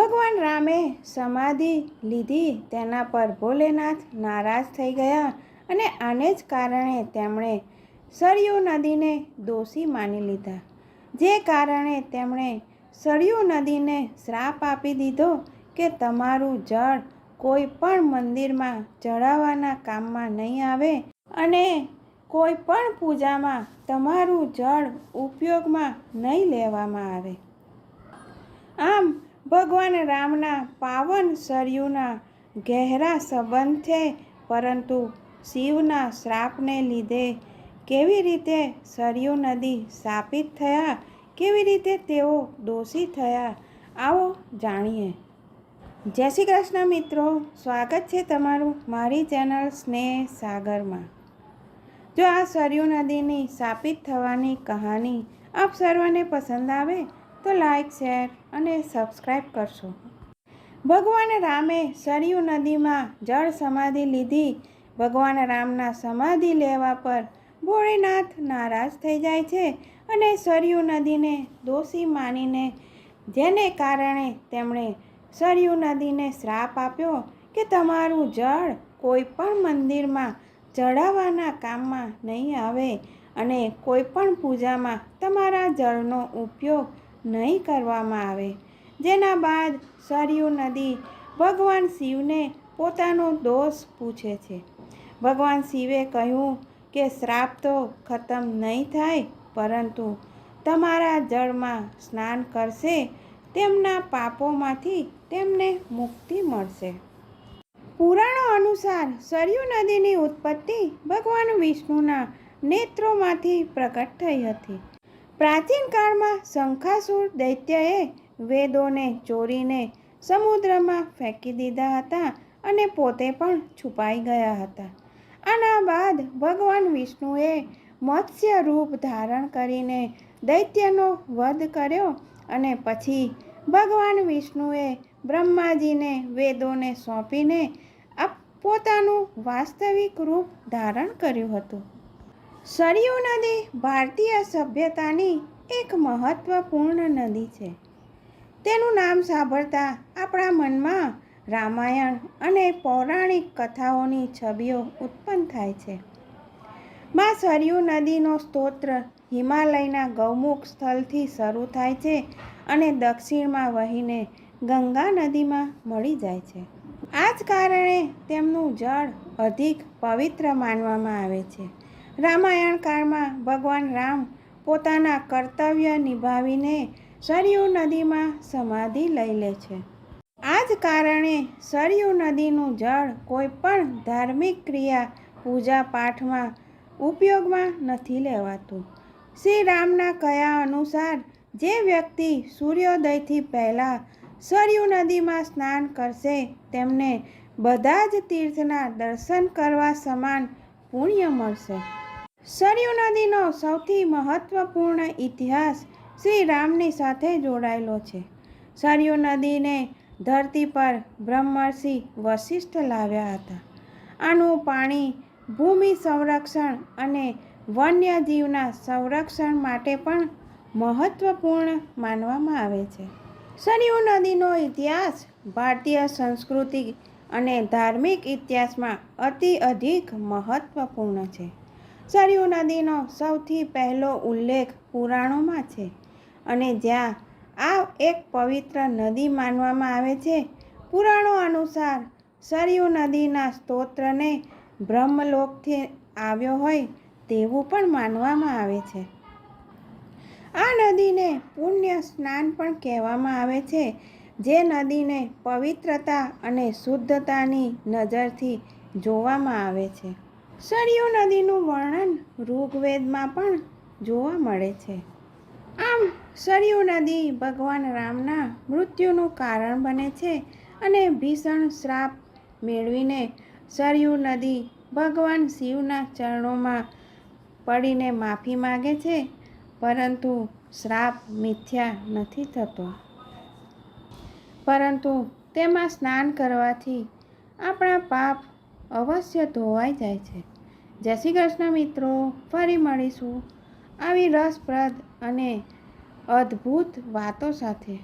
ભગવાન રામે સમાધિ લીધી, તેના પર ભોલેનાથ નારાજ થઈ ગયા અને આને જ કારણે તેમણે સરયુ નદીને દોષી માની લીધા. જે કારણે તેમણે સરયુ નદીને શ્રાપ આપી દીધો કે તમારું જળ કોઈ પણ મંદિરમાં ચઢાવવાના કામમાં નહીં આવે અને કોઈ પણ પૂજામાં તમારું જળ ઉપયોગમાં નહીં લેવામાં આવે. આમ ભગવાન રામના પાવન સરયુના ગહેરા સંબંધ છે, પરંતુ શિવના શ્રાપને લીધે કેવી રીતે સરયુ નદી શાપિત થયા, કેવી રીતે તેઓ દોષી થયા, આવો જાણીએ. જય શ્રી કૃષ્ણ મિત્રો, સ્વાગત છે તમારું મારી ચેનલ સ્નેહ સાગરમાં. જો આ સરયુ નદીની સ્થાપિત થવાની કહાની આપ સર્વને પસંદ આવે તો લાઈક, શેર અને સબસ્ક્રાઈબ કરશો. ભગવાન રામે સરયુ નદીમાં જળ સમાધિ લીધી. ભગવાન રામના સમાધિ લેવા પર ભોળેનાથ નારાજ થઈ જાય છે અને સરયુ નદીને દોષી માનીને, જેને કારણે તેમણે સરયુ નદીને શ્રાપ આપ્યો કે તમારું જળ કોઈ પણ મંદિરમાં ચઢાવવાના કામમાં નહીં આવે અને કોઈ પણ પૂજામાં તમારા જળનો ઉપયોગ નહીં કરવામાં આવે. જેના બાદ સરયુ નદી ભગવાન શિવને પોતાનો દોષ પૂછે છે. ભગવાન શિવે કહ્યું કે શ્રાપ તો ખતમ નહીં થાય, પરંતુ તમારા જળમાં સ્નાન કરશે, તેમના પાપોમાંથી તેમને મુક્તિ મળશે. પુરાણો અનુસાર સરયુ નદીની ઉત્પત્તિ ભગવાન વિષ્ણુના નેત્રોમાંથી પ્રગટ થઈ હતી. પ્રાચીન કાળમાં શંખાસુર દૈત્યએ વેદોને ચોરીને સમુદ્રમાં ફેંકી દીધા હતા અને પોતે પણ છુપાઈ ગયા હતા. આના બાદ ભગવાન વિષ્ણુએ મત્સ્ય રૂપ ધારણ કરીને દૈત્યનો વધ કર્યો અને પછી ભગવાન વિષ્ણુએ બ્રહ્માજીને વેદોને સોંપીને પોતાનું વાસ્તવિક રૂપ ધારણ કર્યું હતું. સરયુ નદી ભારતીય સભ્યતાની એક મહત્વપૂર્ણ નદી છે. તેનું નામ સાંભળતા આપણા મનમાં રામાયણ અને પૌરાણિક કથાઓની છબીઓ ઉત્પન્ન થાય છે. માં સરયુ નદીનો સ્તોત્ર હિમાલયના ગૌમુખ સ્થળથી શરૂ થાય છે અને દક્ષિણમાં વહીને ગંગા નદીમાં મળી જાય છે. આ જ કારણે તેમનું જળ અધિક પવિત્ર માનવામાં આવે છે. રામાયણ કાળમાં ભગવાન રામ પોતાના કર્તવ્ય નિભાવીને સરયુ નદીમાં સમાધિ લઈ લે છે. આ જ કારણે સરયુ નદીનું જળ કોઈ પણ ધાર્મિક ક્રિયા પૂજા પાઠમાં ઉપયોગમાં નથી લેવાતું. શ્રી રામના કયા અનુસાર જે વ્યક્તિ સૂર્યોદયથી પહેલાં સરયુ નદીમાં સ્નાન કરશે તેમને બધા જ તીર્થના દર્શન કરવા સમાન પુણ્ય મળશે. સરયુ નદીનો સૌથી મહત્વપૂર્ણ ઇતિહાસ શ્રી રામની સાથે જોડાયેલો છે. સરયુ નદીને ધરતી પર બ્રહ્મર્ષિ વશિષ્ઠ લાવ્યા હતા. આનું પાણી ભૂમિ સંરક્ષણ અને વન્યજીવના સંરક્ષણ માટે પણ મહત્વપૂર્ણ માનવામાં આવે છે. સરયુ નદીનો ઇતિહાસ ભારતીય સંસ્કૃતિ અને ધાર્મિક ઇતિહાસમાં અતિ અધિક મહત્વપૂર્ણ છે. સરયુ નદીનો સૌથી પહેલો ઉલ્લેખ પુરાણોમાં છે અને જ્યાં આ એક પવિત્ર નદી માનવામાં આવે છે. પુરાણો અનુસાર સરયુ નદીના સ્તોત્રને બ્રહ્મલોકથી આવ્યો હોય તેવું પણ માનવામાં આવે છે. આ નદીને પુણ્ય સ્નાન પણ કહેવામાં આવે છે, જે નદીને પવિત્રતા અને શુદ્ધતાની નજરથી જોવામાં આવે છે. સરયુ નદીનું વર્ણન ઋગ્વેદમાં પણ જોવા મળે છે. આમ, સરયુ નદી ભગવાન રામના મૃત્યુનું કારણ બને છે અને ભીષણ શ્રાપ મેળવીને સરયુ નદી ભગવાન શિવના ચરણોમાં પડીને માફી માગે છે, પરંતુ શ્રાપ મિથ્યા નથી થતો. પરંતુ તેમાં સ્નાન કરવાથી આપણા પાપ અવશ્ય ધોવાઈ જાય છે. જય શ્રી કૃષ્ણ મિત્રો, ફરી મળીશું. આવી રસપ્રદ અને અદ્ભુત વાતો સાથે.